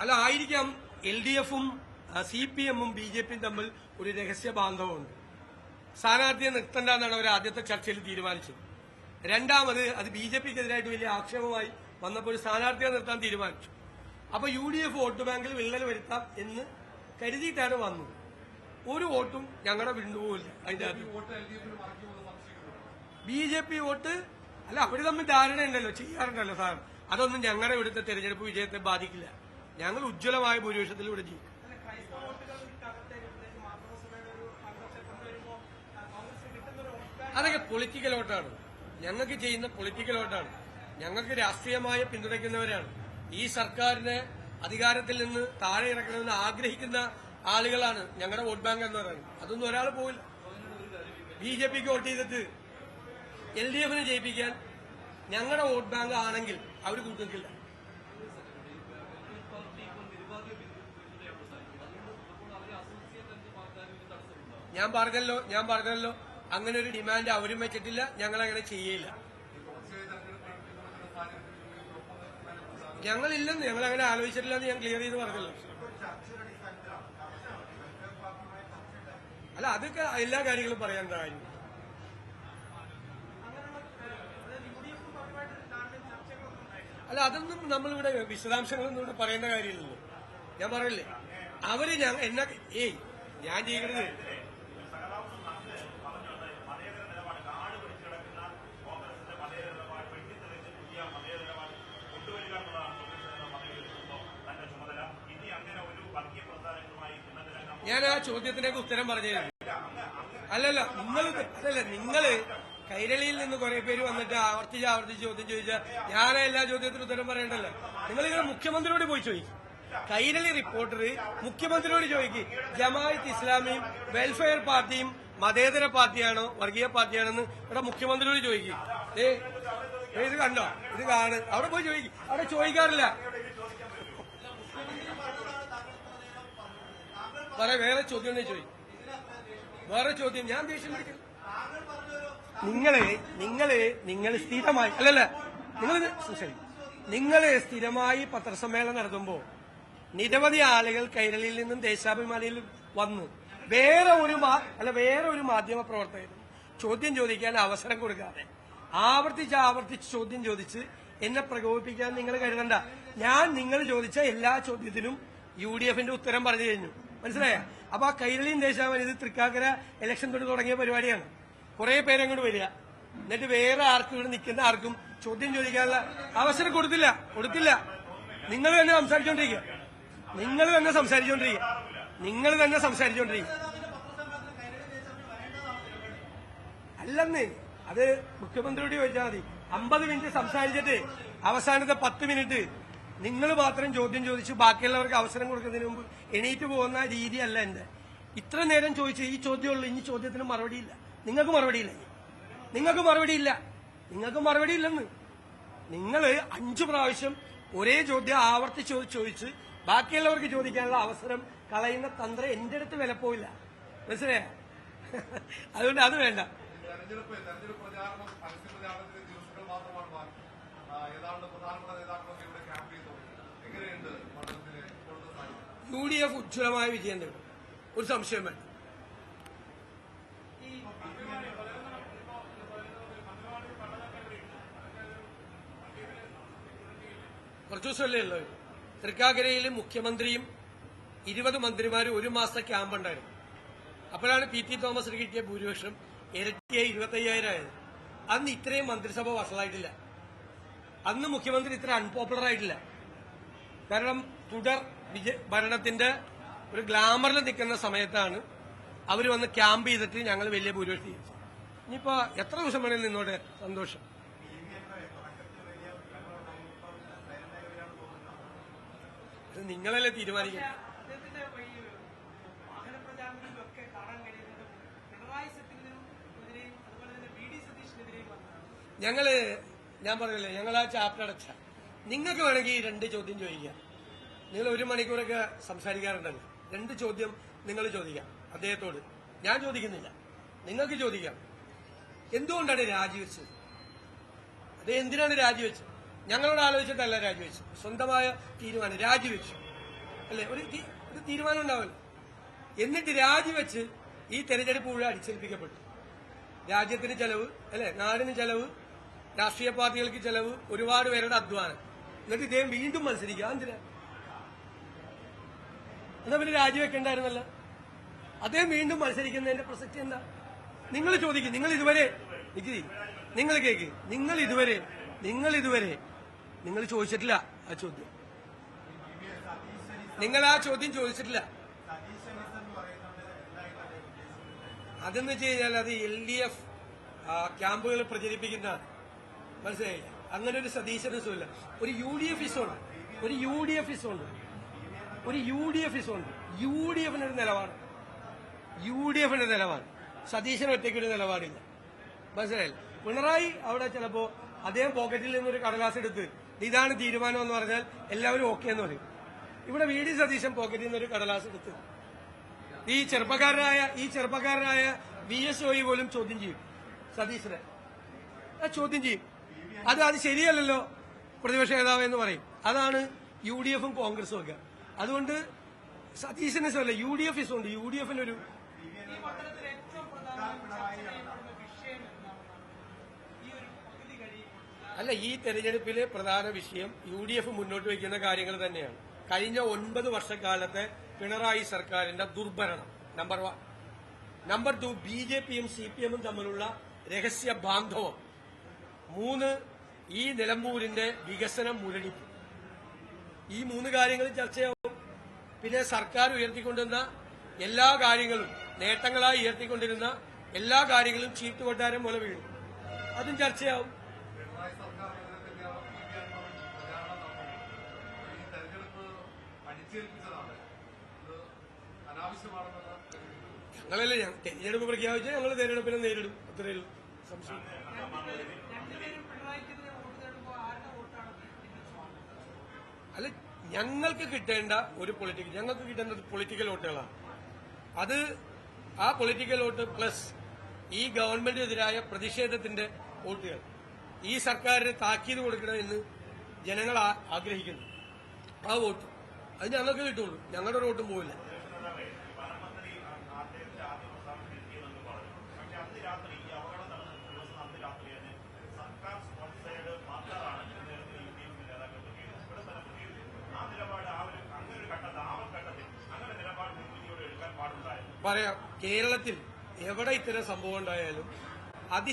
അല്ല ആയിരിക്കാം L D എഫും സി പി എമ്മും ബി ജെ പിയും തമ്മിൽ ഒരു രഹസ്യ ബാന്ധവമുണ്ട്. സ്ഥാനാർത്ഥിയെ നിർത്തണ്ട എന്നാണ് അവർ ആദ്യത്തെ ചർച്ചയിൽ തീരുമാനിച്ചത്. രണ്ടാമത് അത് ബി ജെ പിക്കെതിരായിട്ട് വലിയ ആക്ഷേപമായി വന്നപ്പോൾ ഒരു സ്ഥാനാർത്ഥിയെ നിർത്താൻ തീരുമാനിച്ചു. അപ്പൊ യു ഡി എഫ് വോട്ട് ബാങ്കിൽ വിള്ളൽ വരുത്താം എന്ന് കരുതിയിട്ടാണ് വന്നത്. ഒരു വോട്ടും ഞങ്ങളുടെ വിണ്ടുപോകില്ല അതിന്റെ ബി ജെ പി വോട്ട് അല്ല അവർ തമ്മിൽ ധാരണ ഉണ്ടല്ലോ ചെയ്യാറുണ്ടല്ലോ സാർ. അതൊന്നും ഞങ്ങളുടെ ഇവിടുത്തെ തെരഞ്ഞെടുപ്പ് വിജയത്തെ ബാധിക്കില്ല. ഞങ്ങൾ ഉജ്ജ്വലമായ ഭൂരിപക്ഷത്തിൽ ഇവിടെ ജയിക്കും. അതൊക്കെ പൊളിറ്റിക്കൽ വോട്ടാണ് ഞങ്ങൾക്ക് ചെയ്യുന്ന പൊളിറ്റിക്കൽ വോട്ടാണ് ഞങ്ങൾക്ക് രാഷ്ട്രീയമായ പിന്തുണയ്ക്കുന്നവരാണ്. ഈ സർക്കാരിനെ അധികാരത്തിൽ നിന്ന് താഴെ ഇറക്കണമെന്ന് ആഗ്രഹിക്കുന്ന ആളുകളാണ് ഞങ്ങളുടെ വോട്ട് ബാങ്ക് എന്ന് പറയുന്നത്. അതൊന്നും ഒരാൾ പോയില്ല ബി ജെ പിക്ക് വോട്ട് ചെയ്തിട്ട് എൽ ഡി എഫിനെ ജയിപ്പിക്കാൻ ഞങ്ങളുടെ വോട്ട് ബാങ്ക് ആണെങ്കിൽ അവർ കൂട്ടുനിൽക്കില്ല. ഞാൻ പറഞ്ഞല്ലോ ഞാൻ പറഞ്ഞല്ലോ. അങ്ങനെ ഒരു ഡിമാൻഡ് അവരും വെച്ചിട്ടില്ല ഞങ്ങൾ അങ്ങനെ ചെയ്യില്ല. ഞങ്ങളില്ലെന്ന് ഞങ്ങൾ അങ്ങനെ ആലോചിച്ചിട്ടില്ല എന്ന് ഞാൻ ക്ലിയർ ചെയ്ത് പറഞ്ഞല്ലോ. അല്ല അതൊക്കെ എല്ലാ കാര്യങ്ങളും പറയാൻ കാര്യം. അല്ല അതൊന്നും നമ്മളിവിടെ വിശദാംശങ്ങളൊന്നും ഇവിടെ പറയേണ്ട കാര്യമില്ലല്ലോ. ഞാൻ പറയില്ലേ അവർ ഞാൻ എന്നെ ഏയ് ഞാൻ ചെയ്യരുത്. ഞാൻ ആ ചോദ്യത്തിനൊക്കെ ഉത്തരം പറഞ്ഞു തരാം. അല്ലല്ല നിങ്ങൾ അല്ലല്ല നിങ്ങൾ കൈരളിയിൽ നിന്ന് കുറെ പേര് വന്നിട്ട് ആവർത്തിച്ച് ആവർത്തിച്ച് ചോദ്യം ചോദിച്ചാൽ ഞാൻ എല്ലാ ചോദ്യത്തിനും ഉത്തരം പറയണ്ടല്ലോ? നിങ്ങൾ ഇങ്ങനെ മുഖ്യമന്ത്രിയോട് പോയി ചോദിക്കും. കൈരളി റിപ്പോർട്ടർ മുഖ്യമന്ത്രിയോട് ചോദിക്കും ജമാഅത്ത് ഇസ്ലാമിയും വെൽഫെയർ പാർട്ടിയും മതേതര പാർട്ടിയാണോ വർഗീയ പാർട്ടിയാണെന്ന്? ഇവിടെ മുഖ്യമന്ത്രിയോട് ചോദിക്കും. ഏ, ഇത് കണ്ടോ? ഇത് കാണ്. അവിടെ പോയി ചോദിക്കും. അവിടെ ചോദിക്കാറില്ല. പറ വേറെ ചോദ്യം ചോദിക്കും. വേറെ ചോദ്യം. ഞാൻ ദേഷ്യം പിടിക്കും. നിങ്ങളെ നിങ്ങളെ നിങ്ങൾ സ്ഥിരമായി അല്ലല്ല നിങ്ങൾ ശരി. നിങ്ങൾ സ്ഥിരമായി പത്രസമ്മേളനം നടത്തുമ്പോ നിരവധി ആളുകൾ കൈരളിയിൽ നിന്നും ദേശാഭിമാനിയിൽ വന്ന്. വേറെ ഒരു അല്ല വേറെ ഒരു മാധ്യമ പ്രവർത്തകരും ചോദ്യം ചോദിക്കാൻ അവസരം കൊടുക്കാതെ ആവർത്തിച്ച് ആവർത്തിച്ച് ചോദ്യം ചോദിച്ച് എന്നെ പ്രകോപിപ്പിക്കാൻ നിങ്ങൾ കരുതണ്ട. ഞാൻ നിങ്ങൾ ചോദിച്ച എല്ലാ ചോദ്യത്തിനും യു ഉത്തരം പറഞ്ഞു കഴിഞ്ഞു. മനസ്സിലായ? അപ്പൊ ആ കൈരളിയും ദേശാഭിമാനി ഇത് തൃക്കാക്കര ഇലക്ഷൻ തൊട്ട് തുടങ്ങിയ പരിപാടിയാണ്. കുറെ പേരങ്ങോട്ട് വരിക. എന്നിട്ട് വേറെ ആർക്കും ഇവിടെ നിൽക്കുന്ന ആർക്കും ചോദ്യം ചോദിക്കാനുള്ള അവസരം കൊടുത്തില്ല. കൊടുത്തില്ല. നിങ്ങൾ തന്നെ സംസാരിച്ചോണ്ടിരിക്കുക. നിങ്ങൾ തന്നെ സംസാരിച്ചോണ്ടിരിക്കുക. നിങ്ങൾ തന്നെ സംസാരിച്ചോണ്ടിരിക്കുക. അല്ലെന്ന് അത് മുഖ്യമന്ത്രിയോട് ചോദിച്ചാൽ മതി. അമ്പത് മിനിറ്റ് സംസാരിച്ചിട്ട് അവസാനത്തെ പത്ത് മിനിറ്റ് നിങ്ങൾ മാത്രം ചോദ്യം ചോദിച്ച് ബാക്കിയുള്ളവർക്ക് അവസരം കൊടുക്കുന്നതിന് മുമ്പ് എണീറ്റ് പോകുന്ന രീതിയല്ല എന്റെ. ഇത്ര നേരം ചോദിച്ച ഈ ചോദ്യമുള്ളൂ ഇനി ചോദ്യത്തിന് മറുപടിയില്ല. നിങ്ങൾക്ക് മറുപടിയില്ല നിങ്ങൾക്ക് മറുപടിയില്ല. നിങ്ങൾക്ക് മറുപടിയില്ലെന്ന്. നിങ്ങൾ അഞ്ചു പ്രാവശ്യം ഒരേ ചോദ്യം ആവർത്തിച്ച് ചോദിച്ച് ബാക്കിയുള്ളവർക്ക് ചോദിക്കാനുള്ള അവസരം കളയുന്ന തന്ത്രം എന്റെ അടുത്ത് വിലപ്പോയില്ല മനസ്സിലായ? അതുകൊണ്ട് അത് വേണ്ട. തെരഞ്ഞെടുപ്പ് തെരഞ്ഞെടുപ്പ് പ്രചാരണം പരസ്യ പ്രചാരണത്തിന് ദിവസങ്ങൾ മാത്രമാണ് ബാക്കി. ഏതാണ്ട് പ്രധാനപ്പെട്ട നേതാക്കളൊക്കെ ഇവിടെ ക്യാമ്പ് ചെയ്തു. എങ്ങനെയുണ്ട് മണ്ഡലത്തിലെ ഇപ്പോഴത്തെ സാഹചര്യം? യു ഡി എഫ് ഉജ്ജ്വലമായ വിജയം നേടും. ഒരു സംശയം വേണ്ട. കുറച്ചു ദിവസമല്ലേ ഉള്ളത് തൃക്കാക്കരയിൽ മുഖ്യമന്ത്രിയും ഇരുപത് മന്ത്രിമാരും ഒരു മാസത്തെ ക്യാമ്പ് ഉണ്ടായിരുന്നു. അപ്പോഴാണ് പി ടി തോമസിന് കിട്ടിയ ഭൂരിപക്ഷം. ഇരട്ടിയായി ഇരുപത്തയ്യായിരം ആയത്. അന്ന് ഇത്രയും മന്ത്രിസഭ വഷളായിട്ടില്ല. അന്ന് മുഖ്യമന്ത്രി ഇത്ര അൺപോപ്പുലർ ആയിട്ടില്ല. കാരണം തുടർ ഭരണത്തിന്റെ ഒരു ഗ്ലാമറിൽ നിൽക്കുന്ന സമയത്താണ് അവർ വന്ന് ക്യാമ്പ് ചെയ്തിട്ട് ഞങ്ങൾ വലിയ ഭൂരിപക്ഷം ജയിച്ചു ഇനിയിപ്പോ എത്ര ദിവസം വേണേലും നിന്നോടെ സന്തോഷം. ഇത് നിങ്ങളല്ലേ തീരുമാനിക്കുന്നത്? ഞങ്ങൾ ഞാൻ പറഞ്ഞില്ലേ ഞങ്ങൾ ആ ചാപ്റ്റർ അടച്ച. നിങ്ങൾക്ക് വേണമെങ്കിൽ രണ്ട് ചോദ്യം ചോദിക്കാം. നിങ്ങൾ ഒരു മണിക്കൂറൊക്കെ സംസാരിക്കാറുണ്ടല്ലോ. രണ്ട് ചോദ്യം നിങ്ങൾ ചോദിക്കാം അദ്ദേഹത്തോട്. ഞാൻ ചോദിക്കുന്നില്ല. നിങ്ങൾക്ക് ചോദിക്കാം. എന്തുകൊണ്ടാണ് രാജിവെച്ചത്? അദ്ദേഹം എന്തിനാണ് രാജിവെച്ചത്? ഞങ്ങളോട് ആലോചിച്ചിട്ടല്ല രാജിവെച്ചു സ്വന്തമായ തീരുമാനം രാജിവെച്ചു. അല്ലെ? ഒരു ഒരു തീരുമാനം ഉണ്ടാവില്ല. എന്നിട്ട് രാജിവെച്ച് ഈ തെരഞ്ഞെടുപ്പ് മുഴുവൻ അടിച്ചേൽപ്പിക്കപ്പെട്ടു. രാജ്യത്തിന് ചെലവ് അല്ലെ? നാടിന് ചെലവ് രാഷ്ട്രീയ പാർട്ടികൾക്ക് ചെലവ് ഒരുപാട് പേരുടെ അധ്വാനം. എന്നിട്ട് ഇദ്ദേഹം വീണ്ടും മത്സരിക്കുക. എന്തിനാ എന്നാ പിന്നെ രാജിവെക്കണ്ടായിരുന്നല്ലോ? അദ്ദേഹം വീണ്ടും മത്സരിക്കുന്നതിന്റെ പ്രസക്തി എന്താ? നിങ്ങൾ ചോദിക്കും. നിങ്ങൾ ഇതുവരെ നിങ്ങൾ കേക്ക്. നിങ്ങൾ ഇതുവരെ നിങ്ങൾ ഇതുവരെ നിങ്ങൾ ചോദിച്ചിട്ടില്ല ആ ചോദ്യം. നിങ്ങൾ ആ ചോദ്യം ചോദിച്ചിട്ടില്ല. അതെന്ന് വെച്ച് കഴിഞ്ഞാൽ അത് എൽ ഡി എഫ് ക്യാമ്പുകൾ പ്രചരിപ്പിക്കുന്നതാണ്. മനസ്സിലായില്ല അങ്ങനെ ഒരു സതീശനസുമില്ല ഒരു യു ഡി എഫ് ഇസമുണ്ട് ഒരു യു ഡി എഫ് ഇസമുണ്ട് ഒരു യു ഡി എഫ് ഇസമുണ്ട് യു ഡി എഫിന് ഒരു നിലപാട്. യു ഡി എഫിന്റെ നിലപാട്. സതീശന് ഒറ്റയ്ക്കൊരു നിലപാടില്ല. മനസ്സിലായില്ല? പിണറായി അവിടെ ചിലപ്പോ അദ്ദേഹം പോക്കറ്റിൽ നിന്നൊരു കടലാസ് എടുത്ത് ഇതാണ് തീരുമാനം എന്ന് പറഞ്ഞാൽ എല്ലാവരും ഓക്കെ എന്ന് പറയും. ഇവിടെ വി ഡി സതീശൻ പോക്കറ്റിൽ നിന്നൊരു കടലാസ് എടുത്ത് ഈ ചെറുപ്പക്കാരനായ ഈ ചെറുപ്പക്കാരനായ വി എസ് ഒ പോലും ചോദ്യം ചെയ്യും. സതീശനെ. ചോദ്യം ചെയ്യും. അത് അത് ശരിയല്ലല്ലോ. പ്രതിപക്ഷ നേതാവ് എന്ന് പറയും. അതാണ് യു ഡി എഫും കോൺഗ്രസും ഒക്കെ. അതുകൊണ്ട് സതീശനസ് അല്ല യു ഡി എഫ് ഇസുണ്ട് യു ഡി എഫിനൊരു അല്ല ഈ തെരഞ്ഞെടുപ്പിലെ പ്രധാന വിഷയം യു ഡി എഫ് മുന്നോട്ട് വയ്ക്കുന്ന കാര്യങ്ങൾ തന്നെയാണ്. കഴിഞ്ഞ ഒൻപത് വർഷക്കാലത്തെ പിണറായി സർക്കാരിന്റെ ദുർഭരണം. Number one number two B J പിയും സി പി എമ്മും തമ്മിലുള്ള രഹസ്യ ബാന്ധവം. മൂന്ന് ഈ നിലമ്പൂരിന്റെ വികസനം മുരടിപ്പ്. ഈ മൂന്ന് കാര്യങ്ങൾ ചർച്ചയാവും. പിന്നെ സർക്കാർ ഉയർത്തിക്കൊണ്ടിരുന്ന എല്ലാ കാര്യങ്ങളും നേട്ടങ്ങളായി ഉയർത്തിക്കൊണ്ടിരുന്ന എല്ലാ കാര്യങ്ങളും ചീട്ട് കൊട്ടാരം പോലെ വീഴും. അതും ചർച്ചയാവും. ഞങ്ങളല്ലേ തെരഞ്ഞെടുപ്പ് പ്രഖ്യാപിച്ചാൽ ഞങ്ങൾ തെരഞ്ഞെടുപ്പിനെ നേരിടും. അത്രയുള്ളൂ സംശയം. ആരുടെ വോട്ടാണ് അല്ല ഞങ്ങൾക്ക് കിട്ടേണ്ട ഒരു പൊളിറ്റിക്കൽ ഞങ്ങൾക്ക് കിട്ടേണ്ടത് പൊളിറ്റിക്കൽ വോട്ടുകളാണ്. അത് ആ പൊളിറ്റിക്കൽ വോട്ട് പ്ലസ് ഈ ഗവൺമെന്റിനെതിരായ പ്രതിഷേധത്തിന്റെ വോട്ടുകൾ. ഈ സർക്കാരിന് താക്കീത് കൊടുക്കണമെന്ന് ജനങ്ങൾ ആഗ്രഹിക്കുന്നു. ആ വോട്ട്. അത് ഞങ്ങൾക്ക് കിട്ടുള്ളൂ. ഞങ്ങളുടെ വോട്ടും പോവില്ല. പറയാം കേരളത്തിൽ എവിടെ ഇത്തരം സംഭവം ഉണ്ടായാലും അതി